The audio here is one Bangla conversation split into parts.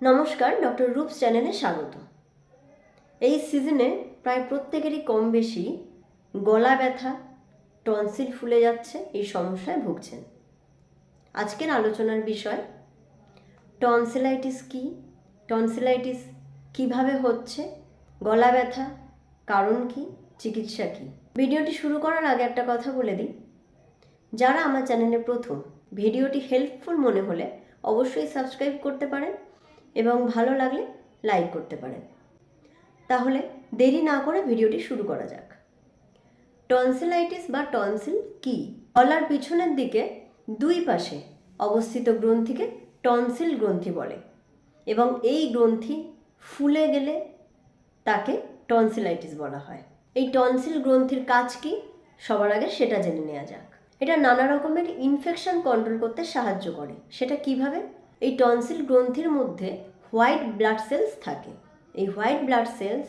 নমস্কার, ডক্টর রূপস চ্যানেলে স্বাগত। এই সিজনে প্রায় প্রত্যেকেরই কম বেশি গলা ব্যথা টনসিল ফুলে যাচ্ছে, এই সমস্যায় ভুগছেন। আজকের আলোচনার বিষয় টনসিলাইটিস কি? টনসিলাইটিস কীভাবে হচ্ছে? গলা ব্যথা, কারণ কি? চিকিৎসা কি? ভিডিওটি শুরু করার আগে একটা কথা বলে দিই। যারা আমার চ্যানেলে প্রথম, ভিডিওটি হেল্পফুল মনে হলে অবশ্যই সাবস্ক্রাইব করতে পারেন। এবং ভালো লাগলে লাইক করতে পারেন। তাহলে দেরি না করে ভিডিওটি শুরু করা যাক। টনসিলাইটিস বা টনসিল কি? গলার পিছনের দিকে দুই পাশে অবস্থিত গ্রন্থিকে টনসিল গ্রন্থি বলে এবং এই গ্রন্থি ফুলে গেলে তাকে টনসিলাইটিস বলা হয়। এই টনসিল গ্রন্থির কাজ কি? সবার আগে সেটা জেনে নেওয়া যাক। এটা নানা রকমের ইনফেকশন কন্ট্রোল করতে সাহায্য করে। সেটা কীভাবে? এই টনসিল গ্রন্থির মধ্যে হোয়াইট ব্লাড সেলস থাকে। এই হোয়াইট ব্লাড সেলস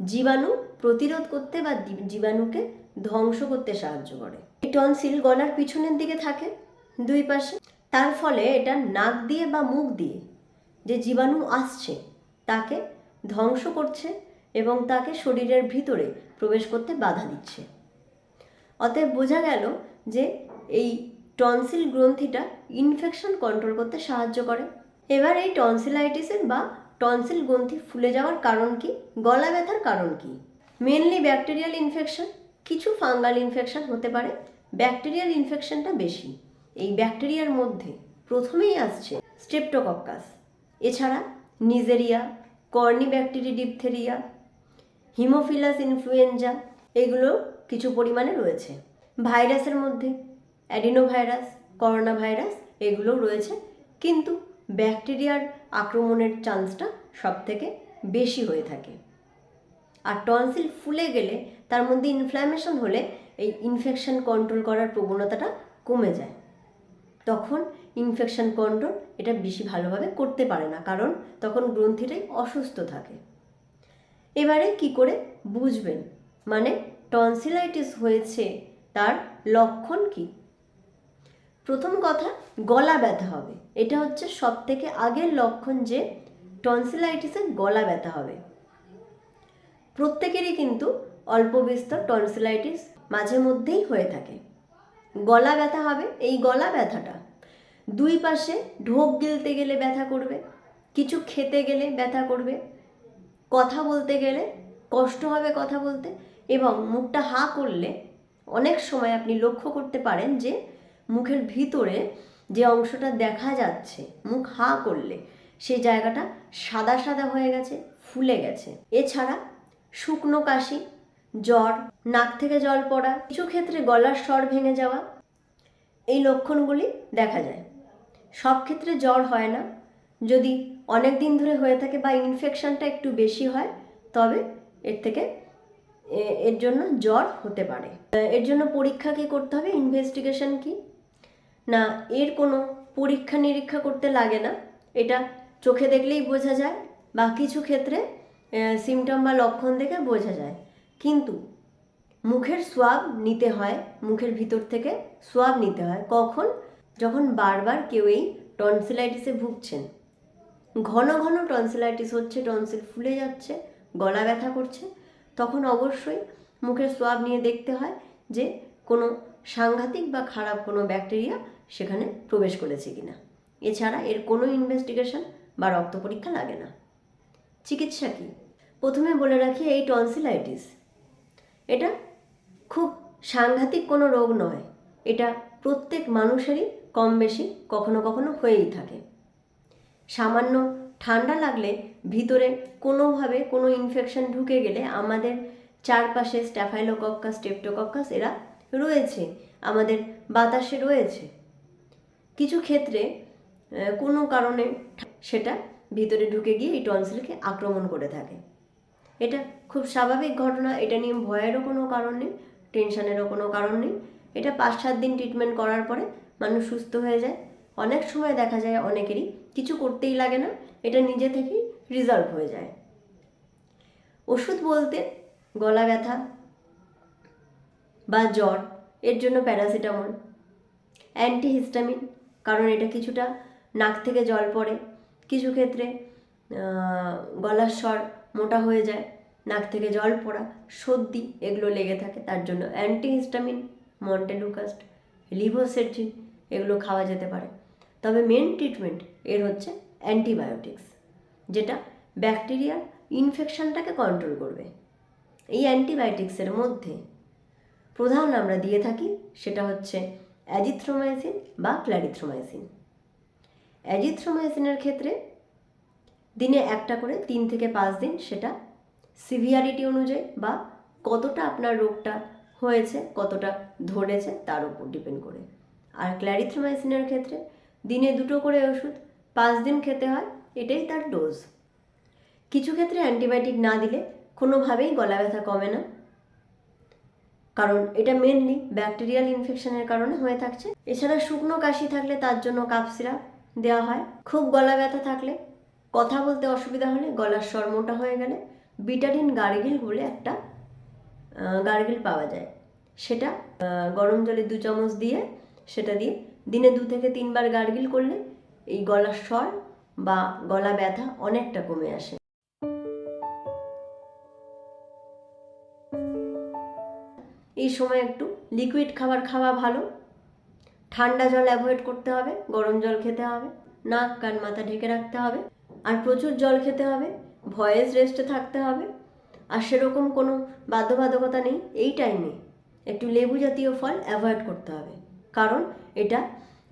জীবাণু প্রতিরোধ করতে বা জীবাণুকে ধ্বংস করতে সাহায্য করে। এই টনসিল গলার পিছনের দিকে থাকে দুই পাশে। তার ফলে এটা নাক দিয়ে বা মুখ দিয়ে যে জীবাণু আসছে, তাকে ধ্বংস করছে এবং তাকে শরীরের ভিতরে প্রবেশ করতে বাধা দিচ্ছে। অতএব বোঝা গেল যে এই টনসিল গ্রন্থিটা ইনফেকশন কন্ট্রোল করতে সাহায্য করে। এবার এই টনসিলাইটিসের বা টনসিল গ্রন্থি ফুলে যাওয়ার কারণ কি? গলা ব্যথার কারণ কি? মেনলি ব্যাকটেরিয়াল ইনফেকশন কিছু ফাঙ্গাল ইনফেকশন হতে পারে। ব্যাকটেরিয়াল ইনফেকশনটা বেশি। এই ব্যাকটেরিয়ার মধ্যে প্রথমেই আসছে স্ট্রেপ্টোকক্কাস এছাড়া neisseria corynebacterium diphtheriae haemophilus influenzae এগুলো কিছু পরিমাণে রয়েছে। ভাইরাসের মধ্যে অ্যাডিনোভাইরাস করোনা ভাইরাস এগুলো রয়েছে। কিন্তু ব্যাকটেরিয়ার আক্রমণের চান্সটা সব থেকে বেশি হয়ে থাকে। আর টনসিল ফুলে গেলে তার মধ্যে ইনফ্ল্যামেশন হলে এই ইনফেকশন কন্ট্রোল করার প্রবণতাটা কমে যায়। তখন ইনফেকশন কন্ট্রোল এটা বেশি ভালোভাবে করতে পারে না, কারণ তখন গ্রন্থিটাই অসুস্থ থাকে। এবারে কি করে বুঝবেন? মানে টনসিলাইটিস হয়েছে তার লক্ষণ কি? প্রথম কথা, গলা ব্যথা হবে। এটা হচ্ছে সব থেকে আগের লক্ষণ যে টনসিলাইটিসের গলা ব্যথা হবে। প্রত্যেকেরই কিন্তু অল্প বিস্তর টনসিলাইটিস মাঝে মধ্যেই হয়ে থাকে। গলা ব্যথা হবে, এই গলা ব্যথাটা। দুই পাশে ঢোক গিলতে গেলে ব্যথা করবে, কিছু খেতে গেলে ব্যথা করবে, কথা বলতে গেলে কষ্ট হবে কথা বলতে, এবং মুখটা হা করলে অনেক সময় আপনি লক্ষ্য করতে পারেন যে মুখের ভিতরে যে অংশটা দেখা যাচ্ছে, মুখ হা করলে, সেই জায়গাটা সাদা সাদা হয়ে গেছে, ফুলে গেছে। এছাড়া শুকনো কাশি, জ্বর, নাক থেকে জল পড়া, কিছু ক্ষেত্রে গলার স্বর ভেঙে যাওয়া, এই লক্ষণগুলি দেখা যায়। সব ক্ষেত্রে জ্বর হয় না। যদি অনেক দিন ধরে হয়ে থাকে বা ইনফেকশনটা একটু বেশি হয়, তবে এর থেকে এর জন্য জ্বর হতে পারে। এর জন্য পরীক্ষা কি করতে হবে? ইনভেস্টিগেশন কি? না, এর কোনো পরীক্ষা নিরীক্ষা করতে লাগে না। এটা চোখে দেখলেই বোঝা যায় বা কিছু ক্ষেত্রে সিমটম বা লক্ষণ দেখে বোঝা যায়। কিন্তু মুখের সোয়াব নিতে হয়, মুখের ভিতর থেকে সোয়াব নিতে হয়। কখন? যখন বারবার কেউ এই টনসিলাইটিসে ভুগছেন। ঘন ঘন টনসিলাইটিস হচ্ছে টনসিল ফুলে যাচ্ছে, গলা ব্যথা করছে। তখন অবশ্যই মুখের সোয়াব নিয়ে দেখতে হয় যে কোনো সাংঘাতিক বা খারাপ কোনো ব্যাকটেরিয়া সেখানে প্রবেশ করেছে কিনা। এছাড়া এর কোনো ইনভেস্টিগেশন বা রক্ত পরীক্ষা লাগে না। চিকিৎসা কী? প্রথমে বলে রাখি এই টনসিলাইটিস এটা খুব সাংঘাতিক কোনো রোগ নয়। এটা প্রত্যেক মানুষেরই কম বেশি কখনো কখনো হয়েই থাকে। সামান্য ঠান্ডা লাগলে ভিতরে কোনোভাবে কোনো ইনফেকশন ঢুকে গেলে আমাদের চারপাশে স্ট্যাফাইলোকক্কাস স্টেপ্টোকক্কাস এরা রয়েছে। আমাদের বাতাসে রয়েছে। কিছু ক্ষেত্রে কোনো কারণে সেটা ভিতরে ঢুকে গিয়ে এই টনসিলকে আক্রমণ করে থাকে। এটা খুব স্বাভাবিক ঘটনা, এটা নিয়ে ভয়েরও কোনো কারণ নেই, টেনশানেরও কোনো কারণ নেই। এটা পাঁচ সাত দিন ট্রিটমেন্ট করার পরে মানুষ সুস্থ হয়ে যায়। অনেক সময় দেখা যায় অনেকেরই কিছু করতেই লাগে না, এটা নিজে থেকেই রিজলভ হয়ে যায়। ওষুধ বলতে গলা ব্যথা বা জ্বর, এর জন্য প্যারাসিটামল অ্যান্টিহিস্টামিন কারণ এটা কিছুটা নাক থেকে জল পড়ে। কিছু ক্ষেত্রে গলার স্বর মোটা হয়ে যায়, নাক থেকে জল পড়া, সর্দি এগুলো লেগে থাকে, তার জন্য অ্যান্টিহিস্টামিন, মন্টেলুকাস্ট লিভোসেট্রিন এগুলো খাওয়া যেতে পারে। তবে মেন ট্রিটমেন্ট এর হচ্ছে অ্যান্টিবায়োটিক্স, যেটা ব্যাকটেরিয়ার ইনফেকশানটাকে কন্ট্রোল করবে। এই অ্যান্টিবায়োটিক্সের মধ্যে প্রধান আমরা দিয়ে থাকি, সেটা হচ্ছে অ্যাজিথ্রোমাইসিন বা ক্ল্যারিথ্রোমাইসিন অ্যাজিথ্রোমাইসিনের ক্ষেত্রে দিনে একটা করে, তিন থেকে পাঁচ দিন সেটা সিভিয়ারিটি অনুযায়ী বা কতটা আপনার রোগটা হয়েছে, কতটা ধরেছে তার উপর ডিপেন্ড করে। আর ক্ল্যারিথ্রোমাইসিনের ক্ষেত্রে দিনে দুটো করে ওষুধ, পাঁচ দিন খেতে হয়, এটাই তার ডোজ কিছু ক্ষেত্রে অ্যান্টিবায়োটিক না দিলে কোনোভাবেই গলা ব্যথা কমে না। কারণ এটা মেনলি ব্যাকটেরিয়াল ইনফেকশনের কারণে হয়ে থাকছে। এছাড়া শুকনো কাশি থাকলে তার জন্য কাপ সিরাপ দেওয়া হয়। খুব গলা ব্যথা থাকলে কথা বলতে অসুবিধা হলে গলার স্বর মোটা হয়ে গেলে বিটাডিন গার্গিল বলে একটা গার্গিল পাওয়া যায়। সেটা গরম জলে দু চামচ দিয়ে সেটা দিয়ে দিনে দু থেকে তিনবার গার্গিল করলে এই গলার স্বর বা গলা ব্যথা অনেকটা কমে আসে। এই সময় একটু লিকুইড খাবার খাওয়া ভালো। ঠান্ডা জল অ্যাভয়েড করতে হবে, গরম জল খেতে হবে, নাক কান মাথা ঢেকে রাখতে হবে, আর প্রচুর জল খেতে হবে, ভয়েস রেস্টে থাকতে হবে। আর সেরকম কোনো বাধ্যবাধকতা নেই এই টাইমে একটু লেবু জাতীয় ফল অ্যাভয়েড করতে হবে, কারণ এটা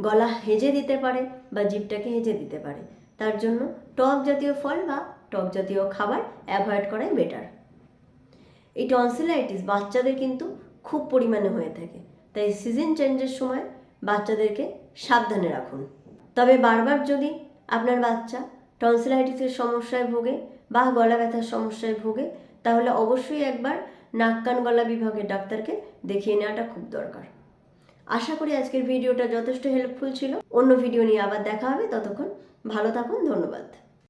গলা হেজে দিতে পারে বা জিভটাকে হেজে দিতে পারে। তার জন্য টক জাতীয় ফল বা টক জাতীয় খাবার অ্যাভয়েড করাই বেটার এই টনসিলাইটিস বাচ্চাদের কিন্তু খুব পরিমাণে হয়ে থাকে। তাই সিজন চেঞ্জের সময় বাচ্চাদেরকে সাবধানে রাখুন। তবে বারবার যদি আপনার বাচ্চা টনসিলাইটিসের সমস্যায় ভোগে বা গলা ব্যথার সমস্যায় ভোগে, তাহলে অবশ্যই একবার নাক, কান, গলা বিভাগের ডাক্তারকে দেখিয়ে নেওয়াটা খুব দরকার। আশা করি আজকের ভিডিওটা যথেষ্ট হেল্পফুল ছিল। অন্য ভিডিও নিয়ে আবার দেখা হবে। ততক্ষণ ভালো থাকুন, ধন্যবাদ।